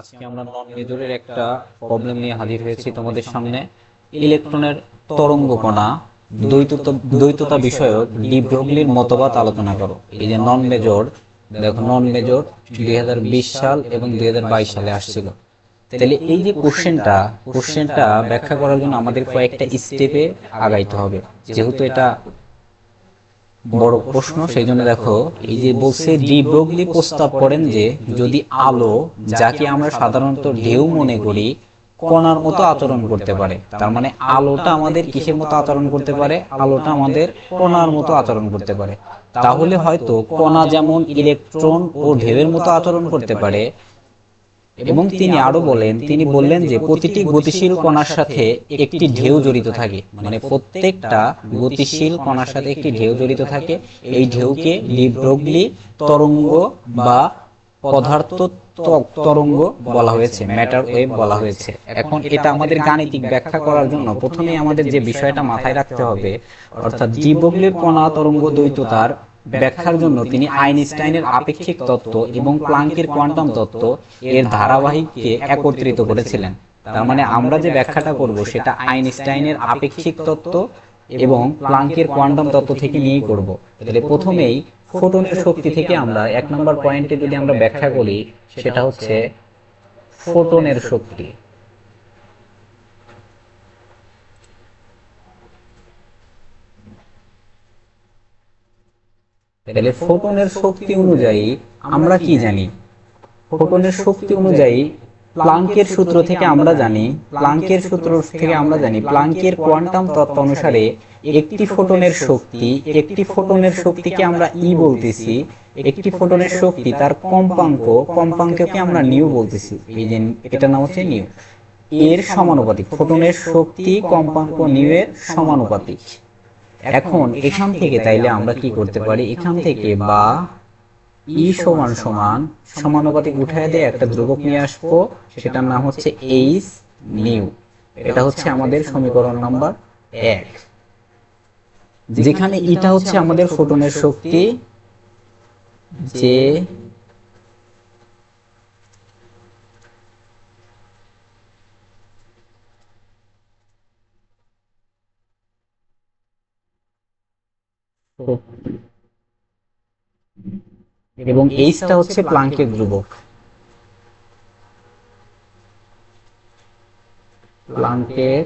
আজকে আমরা নন মেজরের একটা প্রবলেম নিয়ে হাজির হয়েছি তোমাদের সামনে। ইলেকট্রনের তরঙ্গ কণা দ্বৈততা বিষয়ক ডি ব্রগলির মতবাদ আলোচনা করো। এই যে নন মেজর দেখো নন মেজর দুই হাজার বিশ সাল এবং দুই হাজার বাইশ সালে আসছিল। তাহলে এই যে কোশ্চেনটা কোশ্চেনটা ব্যাখ্যা করার জন্য আমাদের কয়েকটা স্টেপে আগাইতে হবে। যেহেতু এটা বড় প্রশ্ন সেই জন্য দেখো, এই যে বলছে ডি ব্রগলি প্রস্তাব করেন যে যদি আলো, যাকে আমরা সাধারণত ঢেউ মনে করি, কণার মতো আচরণ করতে পারে, তার মানে আলোটা আমাদের কিসের মতো আচরণ করতে পারে? আলোটা আমাদের কণার মতো আচরণ করতে পারে। তাহলে হয়তো কণা যেমন ইলেকট্রন ও ঢেউয়ের মতো আচরণ করতে পারে এবং তিনি আরও বলেন, তিনি বললেন যে প্রতিটি গতিশীল কণার সাথে একটি ঢেউ জড়িত থাকে। মানে প্রত্যেকটা গতিশীল কণার সাথে একটি ঢেউ জড়িত থাকে। এই ঢেউকে ডিব্রগলি তরঙ্গ বা পদার্থ তরঙ্গ বলা হয়েছে, ম্যাটার ওয়েভ বলা হয়েছে। এখন এটা আমাদের গাণিতিক ব্যাখ্যা করার জন্য প্রথমেই আমাদের যে বিষয়টা মাথায় রাখতে হবে, অর্থাৎ ডিব্রগলির কণা তরঙ্গ দ্বৈততার ব্যাখ্যার জন্য তিনি আইনস্টাইনের আপেক্ষিক তত্ত্ব এবং প্লাঙ্কের কোয়ান্টাম তত্ত্ব এর ধারাবাহিককে একত্রিত করেছিলেন। তার মানে আমরা যে ব্যাখ্যাটা করব সেটা আইনস্টাইনের আপেক্ষিক তত্ত্ব এবং প্লাঙ্কের কোয়ান্টাম তত্ত্ব থেকে নিয়েই করব। তাহলে প্রথমেই ফোটনের শক্তি থেকে আমরা এক নম্বর পয়েন্টে যদি আমরা ব্যাখ্যা করি, সেটা হচ্ছে ফোটনের শক্তি। তাহলে ফোটনের শক্তি অনুযায়ী আমরা কি জানি? ফোটনের শক্তি অনুযায়ী প্লাঙ্কের সূত্র থেকে আমরা জানি, প্লাঙ্কের সূত্র থেকে আমরা জানি, প্লাঙ্কের কোয়ান্টাম তত্ত্ব অনুসারে একটি ফোটনের শক্তি, একটি ফোটনের শক্তিকে আমরা ই বলতেছি, একটি ফোটনের শক্তি তার কম্পাঙ্ক, কম্পাঙ্ককে আমরা নিউ বলতেছি। এই যে এটা নাম হচ্ছে নিউ। এর সমানুপাতিক, ফোটনের শক্তি, কম্পাঙ্ক, নিউ এর সমানুপাতিক। এখন এখান থেকে তাইলে আমরা কি করতে পারি? এখান থেকে বা ই সমান সমান সমানুপাতিক উঠায় দিয়ে একটা ধ্রুবক নিয়ে আসব। সেটার নাম হচ্ছে এইচ নিউ এটা হচ্ছে আমাদের সমীকরণ নাম্বার এক। যেখানে ইটা হচ্ছে আমাদের ফোটনের শক্তি যে এবং এইচটা হচ্ছে প্লাঙ্কের ধ্রুবক। প্লাঙ্কের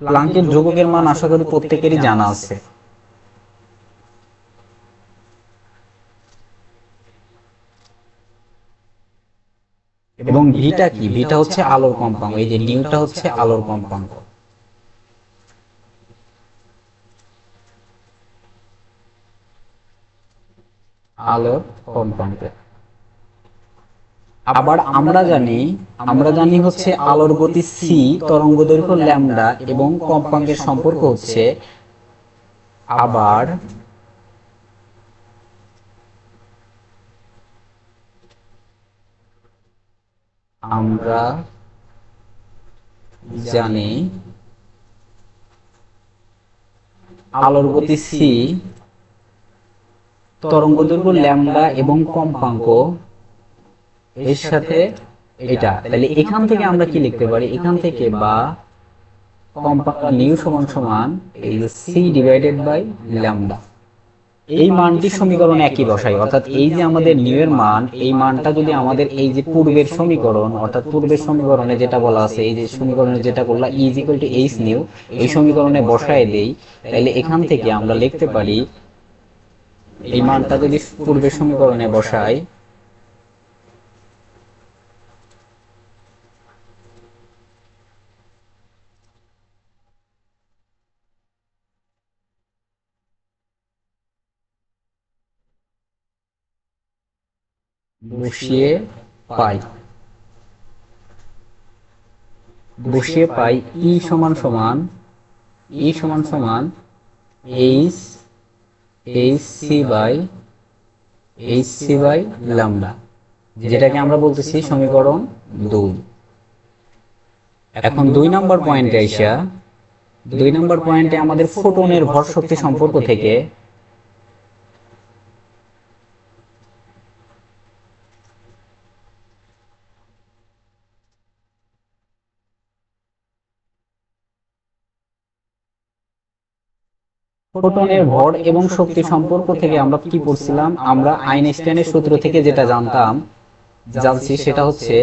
প্লাঙ্কের ধ্রুবকের মান আশা করি প্রত্যেকেরই জানা আছে। এবং ভিটা কি? ভিটা হচ্ছে আলোর কম্পাঙ্ক। এই যে নিউটা হচ্ছে আলোর কম্পাঙ্ক। আলোর কম্পাঙ্ক আবার আমরা জানি আমরা জানি হচ্ছে আলোর গতি সি তরঙ্গ দৈর্ঘ্য ল্যামডা এবং কম্পাঙ্কের সম্পর্ক হচ্ছে আবার আমরা জানি আলোর গতি সি তরঙ্গ দৈর্ঘ্য ল্যামডা এবং কম্পাঙ্ক। এর সাথে এটা। তাহলে এখান থেকে আমরা কি লিখতে পারি? এখান থেকে বা নিউ সমান সমান এই সি ডিভাইডেড বাই ল্যামডা। এই মানটি সমীকরণ একই বসাই। অর্থাৎ এই যে আমাদের নিউ এর মান, এই মানটা যদি আমাদের এই যে পূর্বের সমীকরণ, অর্থাৎ পূর্বের সমীকরণে যেটা বলা আছে, এই যে সমীকরণে যেটা করলাম is equal to H nu এই সমীকরণে বসায় দেই, তাহলে এখান থেকে আমরা লিখতে পারি এই মানটা যদি পূর্বের সমীকরণে বসাই, বসিয়ে পাই। বসিয়ে পাই ই সমান সমান, ই সমান সমান, H H C by H যেটাকে আমরা বলতেছি সমীকরণ দুই। এখন দুই নম্বর পয়েন্টে আইসা, দুই নম্বর পয়েন্টে আমাদের ফোটনের ভর শক্তি সম্পর্ক থেকে ফোটনের ভর এবং শক্তি সম্পর্ক থেকে আমরা কি পড়ছিলাম? আমরা আইনস্টাইনের সূত্র থেকে যেটা জানতাম, জানছি সেটা হচ্ছে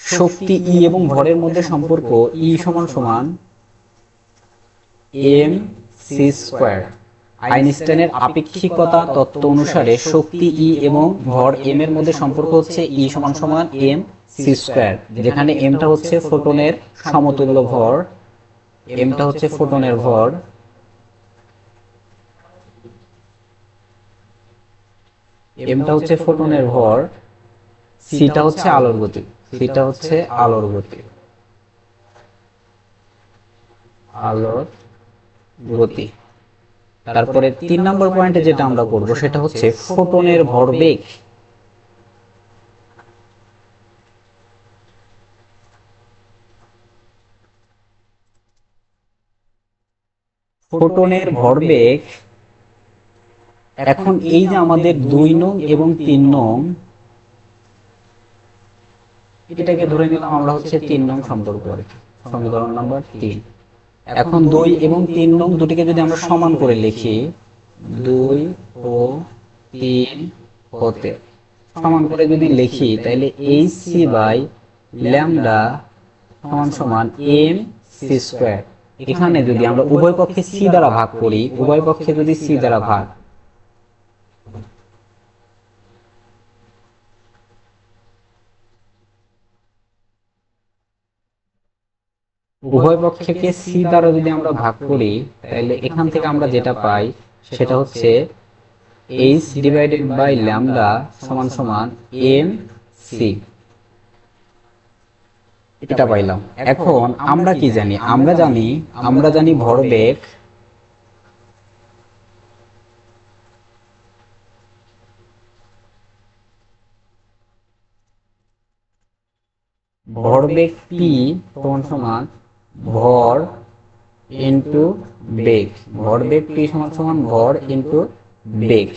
শক্তি ই এবং ভরের মধ্যে সম্পর্ক ই সমান সমান এম সি স্কোয়ার আইনস্টাইনের আপেক্ষিকতা তত্ত্ব অনুসারে শক্তি ই এবং ভর এম এর মধ্যে সম্পর্ক হচ্ছে ই সমান সমান এম সি স্কোয়ার যেখানে এমটা হচ্ছে ফোটনের সমতুল্য ভর এমটা হচ্ছে ফোটনের ভর। এমটা হচ্ছে ফোটনের ভর সিটা হচ্ছে আলোর গতি সিটা হচ্ছে আলোর গতি। আলোর গতি। তারপরে তিন নম্বর পয়েন্টে যেটা আমরা করব সেটা হচ্ছে ফোটনের ভরবেগ ফোটনের ভরবেগ এখন এই যে আমাদের দুই নং এবং তিন নং, এটাকে ধরে নিলাম আমরা হচ্ছে তিন নং সম্পর্ক। সমীকরণ নাম্বার তিন এখন দুই এবং তিন নং দুটিকে যদি আমরা সমান করে লিখি, দুই ও তিন হতে। সমান করে যদি লিখি, তাহলে এই সি বাই ল্যামডা সমান সমান এম সি স্কোয়ার। এখানে যদি আমরা উভয় পক্ষে সি দ্বারা ভাগ করি, উভয় পক্ষে যদি সি দ্বারা ভাগ উভয় পক্ষকে সি দ্বারা যদি আমরা ভাগ করি, তাহলে এখান থেকে আমরা যেটা পাই, সেটা হচ্ছে এইচ ডিভাইডেড বাই ল্যামডা সমান সমান এম সি এটা পাইলাম। এখন আমরা কি জানি? আমরা জানি আমরা জানি ভরবেগ ভরবেগ পি সমান সমান ভর ইনটু বেগ। ভরবেগ পি সমান সমান ভর ইনটু বেগ।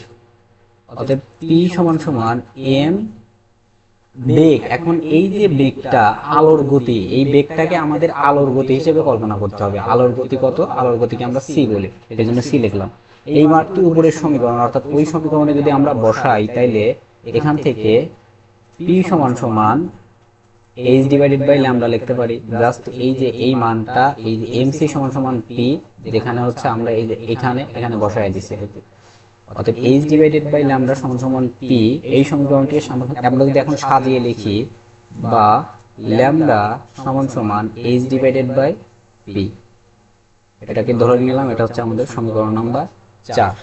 অর্থাৎ পি সমান সমান এম বেগ। এখন এই যে বেগটা আলোর গতি, এই বেগটাকে আমাদের আলোর গতি হিসেবে কল্পনা করতে হবে। আলোর গতি কত? আলোর গতিকে আমরা সি বলি। এই জন্য সি লিখলাম। এই মাঠটি উপরের সমীকরণ, অর্থাৎ ওই সমীকরণে যদি আমরা বসাই, তাইলে এখান থেকে পি সমান সমান এইচ ডিভাইডেড বাই ল্যামডা লিখতে পারি। জাস্ট এই যে এই মানটা, এই যে এমসি সমান সমান পি যেখানে হচ্ছে আমরা এই যে এখানে এখানে বসায় দিচ্ছি অর্থাৎ এইচ ডিভাইডেড বাই ল্যামডা সমান সমান পি এই সমীকরণটি আমরা যদি এখন সাজিয়ে লিখি, বা ল্যামডা সমান সমান এইচ ডিভাইডেড বাই পি এটাকে ধরে নিলাম, এটা হচ্ছে আমাদের সমীকরণ নাম্বার চার।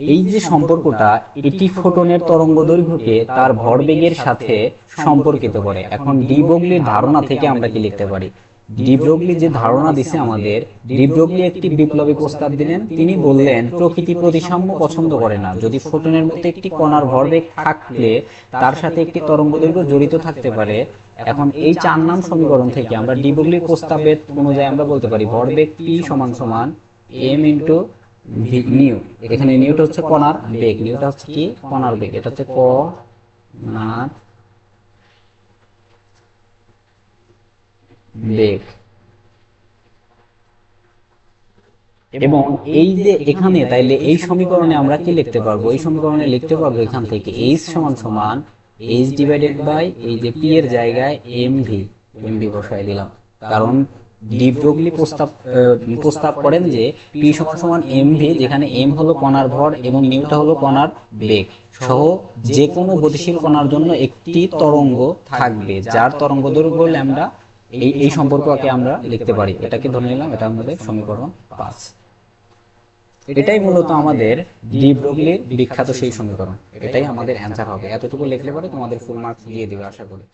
এই যে সম্পর্কটা, এটি ফোটনের তরঙ্গ দৈর্ঘ্যকে তার ভরবেগের সাথে সম্পর্কিত করে। এখন ডি ব্রগলির ধারণা থেকে আমরা কি লিখতে পারি? ডি ব্রগলি যে ধারণা দিছে আমাদের ডি ব্রগলি একটি বিপ্লবী প্রস্তাব দিলেন। তিনি বললেন, প্রকৃতি প্রতিসাম্য পছন্দ করে না। যদি ফোটনের মধ্যে একটি কণার ভরবেগ থাকলে তার সাথে একটি তরঙ্গ দৈর্ঘ্য জড়িত থাকতে পারে। এখন এই চার নাম সমীকরণ থেকে আমরা ডি ব্রগলির প্রস্তাবের অনুযায়ী আমরা বলতে পারি, ভরবেগ পি সমান সমান এম ইন্টু এখানে নিউটা হচ্ছে কণার বেগ। নিউটা হচ্ছে কি? কণার বেগ। এটা হচ্ছে ক এবং এই যে এখানে, তাইলে এই সমীকরণে আমরা কি লিখতে পারব? এই সমীকরণে লিখতে পারব এখান থেকে এইচ সমান সমান এইচ ডিভাইডেড বাই এই যে পি এর জায়গায় এম ভি এম ভি বসাই দিলাম। কারণ ডি প্রস্তাব প্রস্তাব করেন যে পি সমান সমান যেখানে এম হলো কণার ভর এবং নিউটা হলো কণার বেগ, সহ যে কোনো গতিশীল কণার জন্য একটি তরঙ্গ থাকবে, যার তরঙ্গ দৈর্ঘ্য ল্যামডা, এই এই সম্পর্ককে আমরা লিখতে পারি। এটাকে ধরে নিলাম, এটা আমাদের সমীকরণ পাঁচ। এটাই মূলত আমাদের ডি ব্রগলির বিখ্যাত সেই সমীকরণ। এটাই আমাদের অ্যান্সার হবে। এতটুকু লিখলে পরে তোমাদের ফুল মার্কস দিয়ে দিবে, আশা করি।